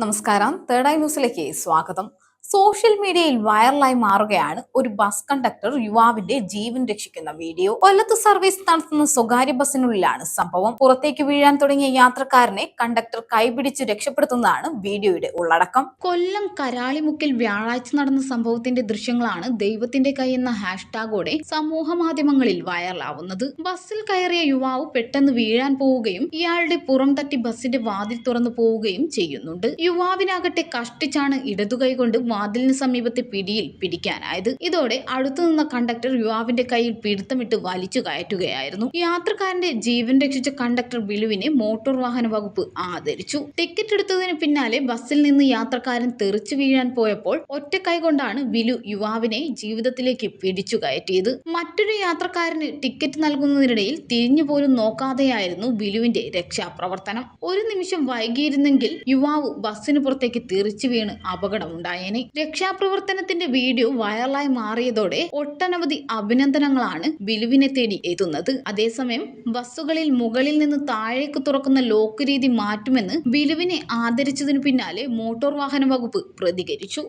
നമസ്കാരം. Third eye ന്യൂസിലേക്ക് സ്വാഗതം. സോഷ്യൽ മീഡിയയിൽ വൈറലായി മാറുകയാണ് ഒരു ബസ് കണ്ടക്ടർ യുവാവിന്റെ ജീവൻ രക്ഷിക്കുന്ന വീഡിയോ. കൊല്ലത്ത് സർവീസ് നടത്തുന്ന സ്വകാര്യ ബസ്സിനുള്ളിലാണ് സംഭവം. പുറത്തേക്ക് വീഴാൻ തുടങ്ങിയ യാത്രക്കാരനെ കണ്ടക്ടർ കൈപിടിച്ച് രക്ഷപ്പെടുത്തുന്നതാണ് വീഡിയോയുടെ ഉള്ളടക്കം. കൊല്ലം കരാളിമുക്കിൽ വ്യാഴാഴ്ച നടന്ന സംഭവത്തിന്റെ ദൃശ്യങ്ങളാണ് ദൈവത്തിന്റെ കൈ എന്ന ഹാഷ്ടാഗോടെ സമൂഹ മാധ്യമങ്ങളിൽ വൈറലാവുന്നത്. ബസ്സിൽ കയറിയ യുവാവ് പെട്ടെന്ന് വീഴാൻ പോവുകയും ഇയാളുടെ പുറം തട്ടി ബസ്സിന്റെ വാതിൽ തുറന്നു പോവുകയും ചെയ്യുന്നുണ്ട്. യുവാവിനാകട്ടെ കഷ്ടിച്ചാണ് ഇടതുകൈ കൊണ്ട് വാതിലിന് സമീപത്തെ പിടിയിൽ പിടിക്കാനായത്. ഇതോടെ അടുത്തു നിന്ന കണ്ടക്ടർ യുവാവിന്റെ കയ്യിൽ പിടുത്തമിട്ട് വലിച്ചു കയറ്റുകയായിരുന്നു. യാത്രക്കാരന്റെ ജീവൻ രക്ഷിച്ച കണ്ടക്ടർ ബിലുവിനെ മോട്ടോർ വാഹന വകുപ്പ് ആദരിച്ചു. ടിക്കറ്റ് എടുത്തതിന് പിന്നാലെ ബസ്സിൽ നിന്ന് യാത്രക്കാരൻ തെറിച്ചു വീഴാൻ പോയപ്പോൾ ഒറ്റ കൊണ്ടാണ് ബിലു യുവാവിനെ ജീവിതത്തിലേക്ക് പിടിച്ചു കയറ്റിയത്. മറ്റൊരു യാത്രക്കാരന് ടിക്കറ്റ് നൽകുന്നതിനിടയിൽ തിരിഞ്ഞു പോലും നോക്കാതെയായിരുന്നു ബിലുവിന്റെ രക്ഷാപ്രവർത്തനം. ഒരു നിമിഷം വൈകിയിരുന്നെങ്കിൽ യുവാവ് ബസ്സിന് പുറത്തേക്ക് തെറിച്ചു വീണ് അപകടമുണ്ടായേനെ. രക്ഷാപ്രവർത്തനത്തിന്റെ വീഡിയോ വൈറലായി മാറിയതോടെ ഒട്ടനവധി അഭിനന്ദനങ്ങളാണ് ബിലുവിനെ തേടി എത്തുന്നത്. അതേസമയം ബസ്സുകളിൽ മുകളിൽ നിന്ന് താഴേക്ക് തുറക്കുന്ന ലോക്ക് രീതി മാറ്റുമെന്ന് ബിലുവിനെ ആദരിച്ചതിനു പിന്നാലെ മോട്ടോർ വാഹന വകുപ്പ് പ്രതികരിച്ചു.